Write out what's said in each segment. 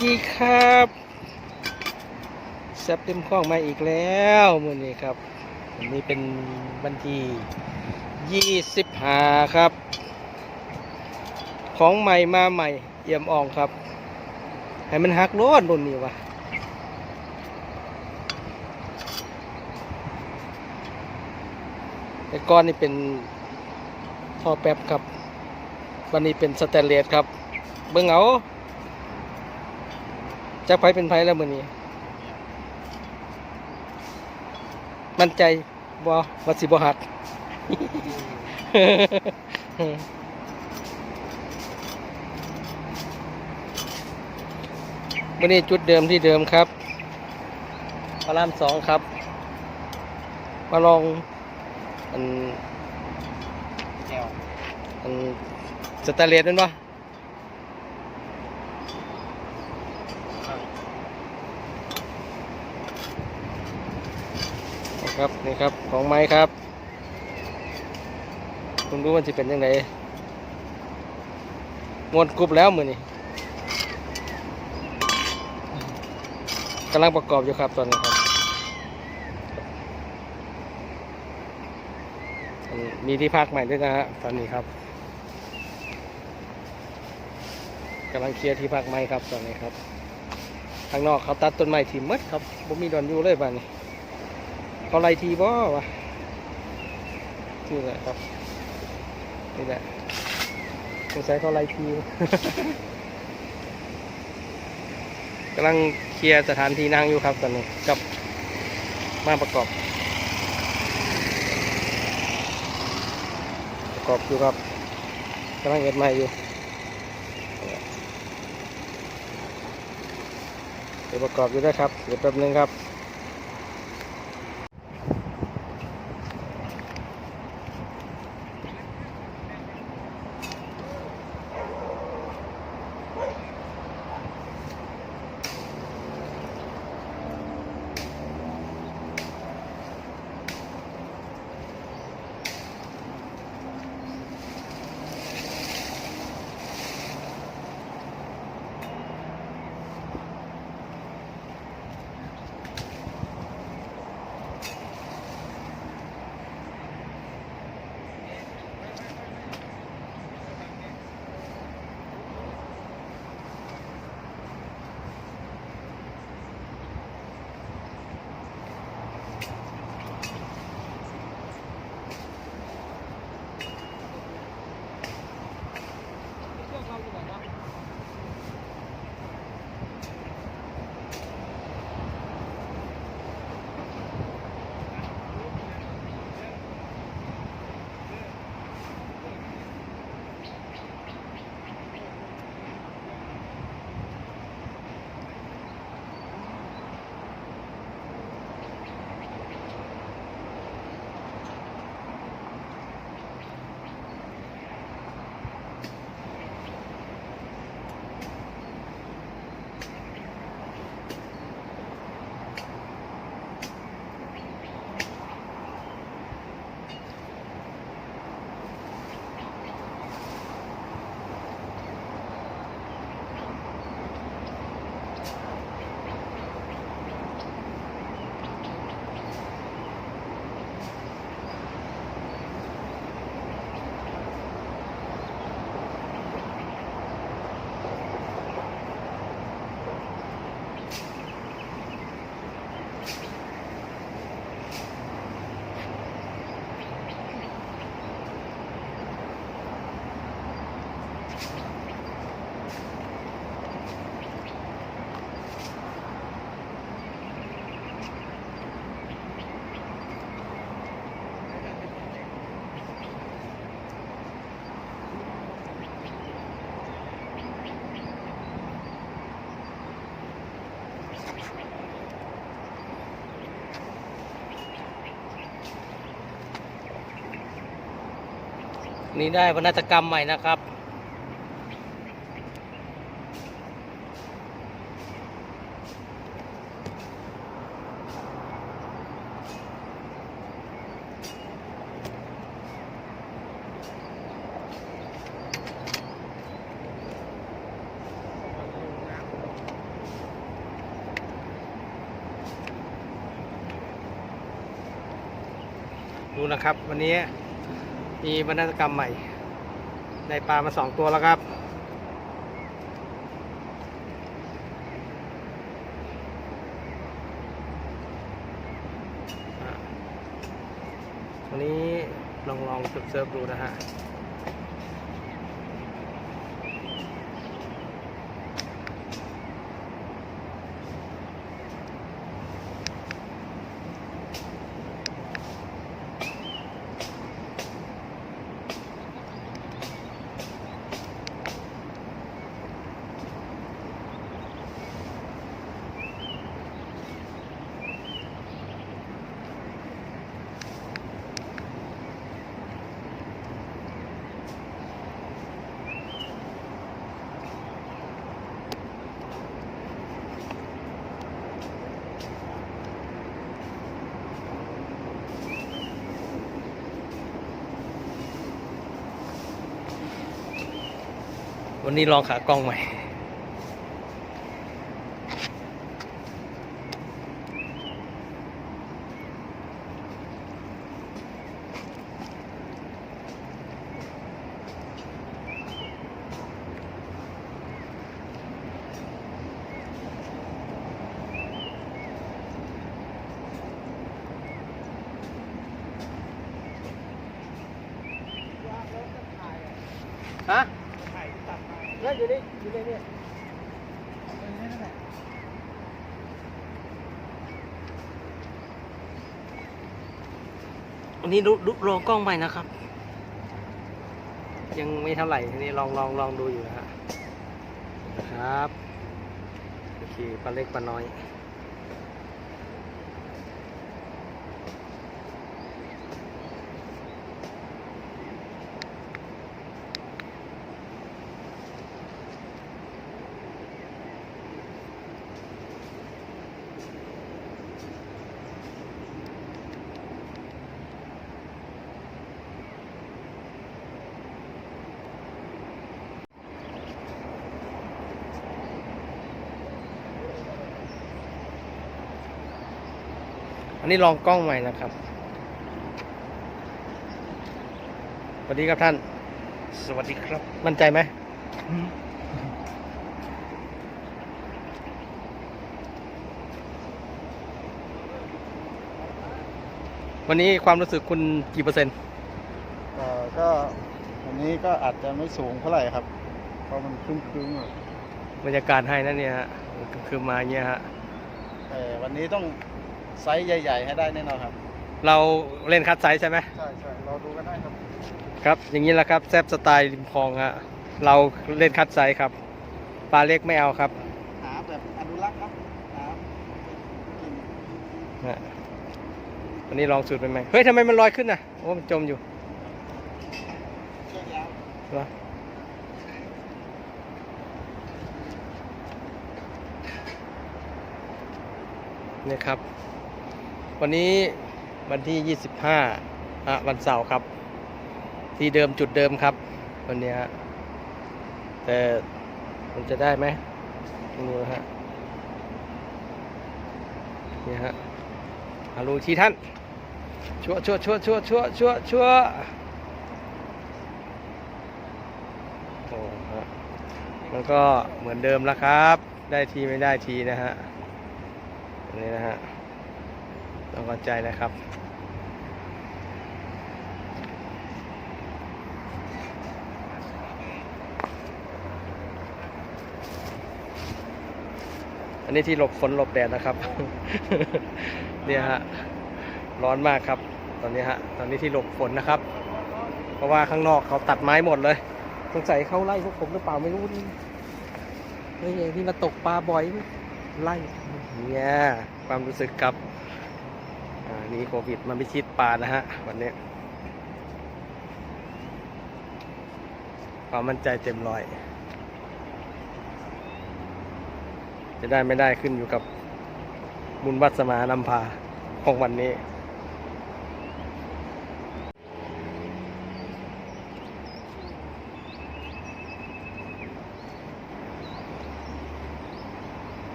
สวัสดีครับแซบเต็มข้องมาอีกแล้วมื่อนี้ครับวันนี้เป็นวันที่ยี่สิบห้าครับ ของใหม่มาใหม่เอี่ยมอ่องครับ ให้มันหักโล้นรุ่นนี้วะแต่ก้อนนี่เป็นท่อแป๊บครับ วันนี้เป็นสแตนเลสครับ เบิ่งเอา จักไผเป็นไผแล้วมื้อนี้ มั่นใจบ่ว่าสิบ่หัก มื้อนี้จุดเดิมที่เดิมครับพระรามสองครับ มาลองอันแก้วอันสแตนเลสนั่นปะ ครับนี่ครับของไม้ครับคุณรู้มันจะเป็นยังไงมวนกรุบแล้วมือนี่กำลังประกอบอยู่ครับตอนนี้ครับ มีที่พักใหม่ด้วยนะฮะตอนนี้ครับกำลังเคลียร์ที่พักใหม่ครับตอนนี้ครับข้างนอกเขาตัดต้นไม้ถิ่มมดครับผมมีดอนอยู่เลยบ้านนี้ เขาไล่ทีบ่วะนี่แหละครับ นี่แหละสงสัยเขาไล่ทีกำลังเคลียร์สถานที่นั่งอยู่ครับตอนนี้กับมาประกอบ ประกอบอยู่ครับกำลังเอ็ดใหม่อยู่เดี๋ยวประกอบอยู่ได้ครับเดี๋ยวแป๊บนึงครับ นี้ได้วรรณตกรรมใหม่นะครับ ดูนะครับ วันนี้ มีบรรณกรรมใหม่ ได้ปลามาสองตัวแล้วครับอะวันนี้ลองลองเซิร์ฟดูนะฮะ วันนี้ลองขากล้องใหม่ ฮะ แล้วอยู่นี่อยู่ในนี่วันนี้ดูดูลอกล้องใหม่นะครับ ยังไม่เท่าไหร่ทีนี้ลองลองลองดูอยู่นะฮะนะครับโอเคปลาเล็กปลาน้อย นนี้ลองกล้องใหม่นะครับสวัสดีครับท่าน สวัสดีครับ มั่นใจไหมวันนี้ความรู้สึกคุณกี่เปอร์เซ็นต์เอ่อก็วันนี้ก็อาจจะไม่สูงเท่าไหร่ครับ เพราะมันครึ้มๆอะบรรยากาศให้นั่นเนี่ยฮะคือมาอย่างเงี้ยฮะแต่วันนี้ต้อง ไซส์ใหญ่ ๆ ให้ได้แน่นอนครับ เราเล่นคัดไซส์ใช่ไหมใช่ใช่เราดูกันได้ครับ ครับ อย่างนี้แหละครับแซบสไตล์ริมคลองฮะเราเล่นคัดไซส์ครับปลาเล็กไม่เอาครับหาแบบอนุรักษ์ครับหากินฮะวันนี้ลองสูตรใหม่ๆเฮ้ยทำไมมันลอยขึ้นน่ะโอ้มันจมอยู่เชือกยาวเหรอนี่ครับ วันนี้วันที่ 25อะวันเสาร์ครับ ที่เดิมจุดเดิมครับ วันนี้ฮะแต่มันจะได้ไหมดูนะฮะนี่ฮะอารูทีท่านชั่วชั่วชั่วชั่วชั่วชั่วชั่วโอ้ฮะมันก็เหมือนเดิมแล้วครับ ได้ทีไม่ได้ทีนะฮะอันนี้นะฮะ ต้องเข้าใจนะครับอันนี้ที่หลบฝนหลบแดดนะครับ เนี่ยฮะร้อนมากครับ ตอนนี้ฮะตอนนี้ที่หลบฝนนะครับ เพราะว่าข้างนอกเขาตัดไม้หมดเลยสงสัยเขาไล่พวกผมหรือเปล่าไม่รู้นี่เฮ้ยที่มาตกปลาบ่อยไล่เนี่ยความรู้สึกครับอ่า นี่โควิดมันไม่ชิดปลานะฮะ วันนี้ ความมั่นใจเต็มร้อย จะได้ไม่ได้ขึ้นอยู่กับมุนวัสมานำพาของวันนี้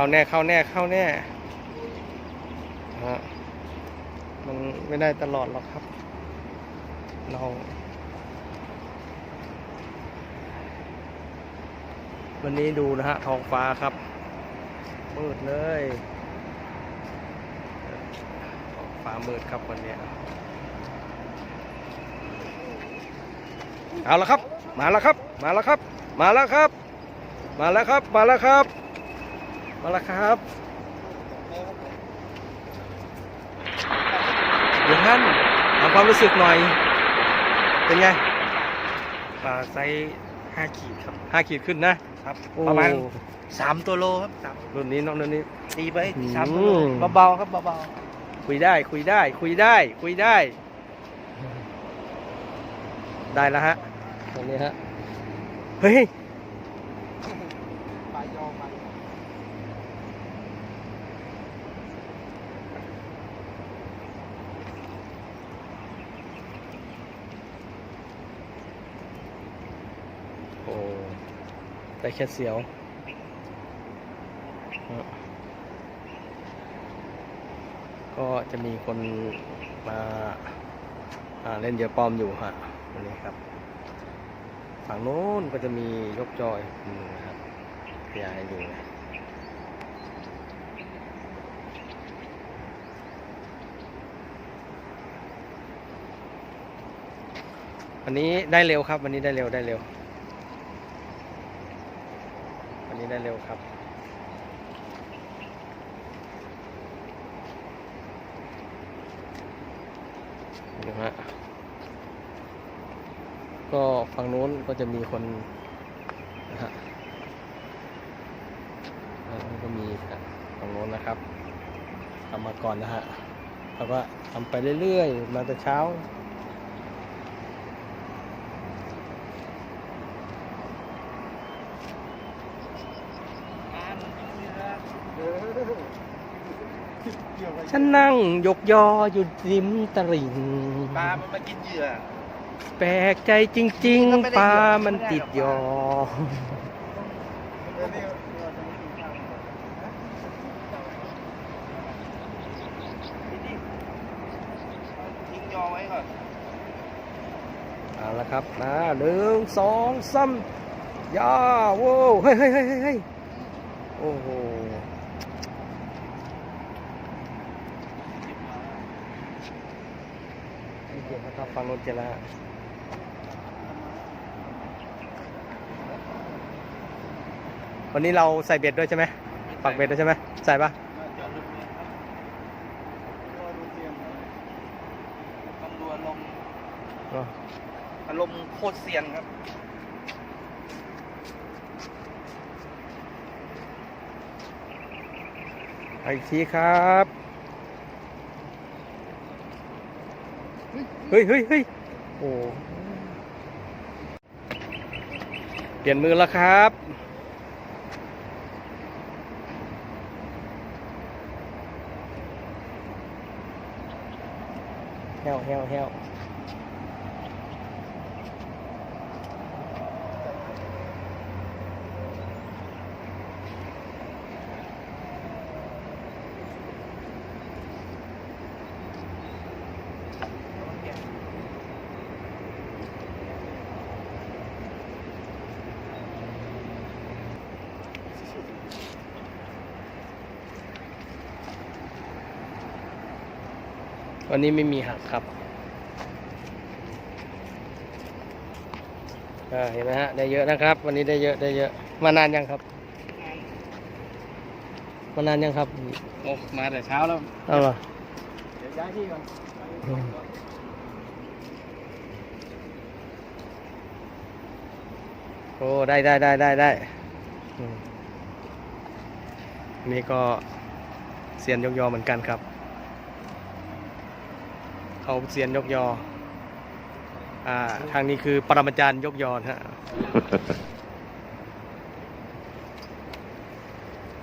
เข้าแน่เข้าแน่เข้าแน่ฮะมันไม่ได้ตลอดหรอกครับ เราวันนี้ดูนะฮะท้องฟ้าครับมืดเลยท้องฟ้ามืดครับวันนี้เอาละครับ มาแล้วครับ มาแล้วครับ มาแล้วครับ มาแล้วครับ มาแล้วครับ มาแล้วครับ เดี๋ยวท่านถามความรู้สึกหน่อย เป็นไงปลาไซส์ห้าขีดครับห้าขีดขึ้นนะ ครับ โอ้ ประมาณสามตัวโลครับสามรุ่นนี้น้องรุ่นนี้ ตีไปอืม สามตัวโลเบาๆครับเบาคุยได้คุยได้ คุยได้ คุยได้ ได้แล้วฮะตรงนี้ฮะ เฮ้ย ๆปลายอไป โอ้ได้ แค่เสียวก็จะมีคนมาาเล่นเยอะปลอมอยู่ฮะวันนี้ครับ ฝั่งโน้นก็จะมียกจอยนะครับอยากให้ดูนะวันนี้ได้เร็วครับ วันนี้ได้เร็วได้เร็ว วั นี้ได้เร็วครับนะฮะ ก็ฝั่งนู้นก็จะมีคนนะฮะก็มีฝั่งนู้นนะครับทำมาก่อนนะฮะแล้วก็ทำไปเรื่อยๆ มาแต่เช้า ฉันนั่งยกยออยู่ริมตลิ่งปลามันมากินเหยื่อ แปลกใจจริงก็ไม่ได้ๆปลาเยอะมันติดยอ ทิ้งยอไว้ก่อน เอาละครับนะหนึ่งสองสามย่าโว้วเฮ้ยเฮ้ยเฮ้ยเฮ้ยเฮ้ยโอ้โห เดี๋ยวนะครับฟังรถเจแล้วฮะวันนี้เราใส่เบ็ดด้วยใช่ไหมปักเบ็ดด้วยใช่ไหมใส่ปะจอดลึกเลยครับต้องดูอารมณ์อ๋ออารมณ์โคตรเซียนครับเอาอีกทีครับ เฮ้ยเฮ้ยเฮ้ยโอ้เปลี่ยนมือแล้วครับแฮว วแฮววันนี้ไม่มีหักครับอ่าเห็นไหมฮะได้เยอะนะครับ วันนี้ได้เยอะได้เยอะ มานานยังครับ มานานยังครับโอ้มาแต่เช้าแล้วเอาเหรอเดี๋ยวย้ายที่ก่อนโอ้ได้ได้ได้ได้ได้อืมนี่ก็เซียนยกยอเหมือนกันครับ เขาเซียนยกยอ อ่า ทางนี้คือปรมาจารย์ยกยอนะฮะ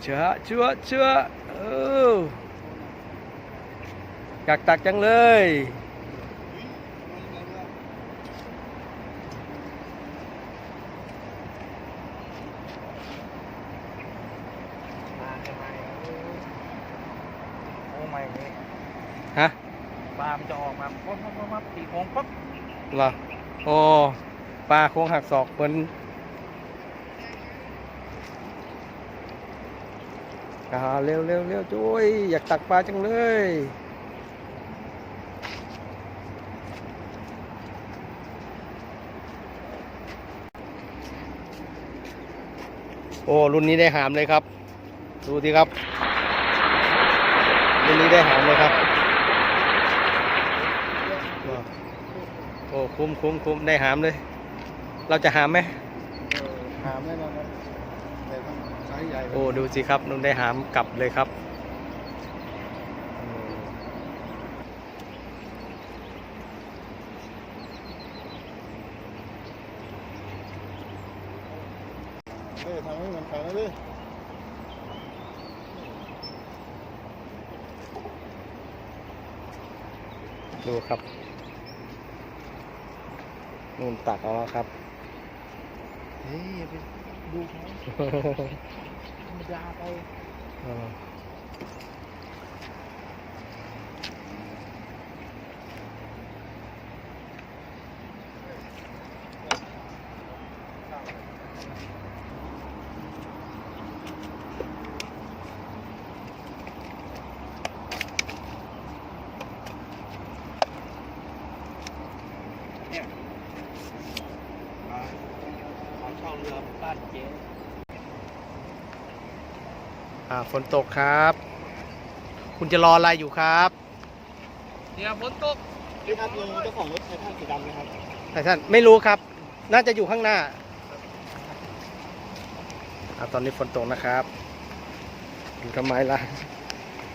เชื่อเชื่อเชื่อเอออยากตักจังเลย มาจะมา มาอย่างนี้ ฮะ ปลามันจะออกมาปั๊บปั๊บปั๊บปั๊บตีโค้งปั๊บ เหรอโอ้ปลาโค้งหักศอกเหมือนอ่าเร็วเร็วเร็วจุ้ยอยากตักปลาจังเลยโอ้ รุ่นนี้ได้หามเลยครับ ดูสิครับ รุ่นนี้ได้หามเลยครับ โอ้ คุ้มคุ้มคุ้มได้หามเลย เราจะหามไหมเออหามแน่นอนครับแต่ต้องไซส์ใหญ่โอ้ดูสิครับนุ่นได้หามกลับเลยครับเออทำให้เหมือนเขานะดิดูครับนุ่นตักเอาแล้วครับ เฮ้ยอย่าไปดูเขาธรรมดาไป เอออ่า ฝนตกครับ คุณจะรออะไรอยู่ครับเนี่ยฝนตกนี่ครับลุงเจ้าของรถไททันสีดำนะครับไททันไม่รู้ครับ น่าจะอยู่ข้างหน้าอ่าตอนนี้ฝนตกนะครับอยู่ทำไมล่ะ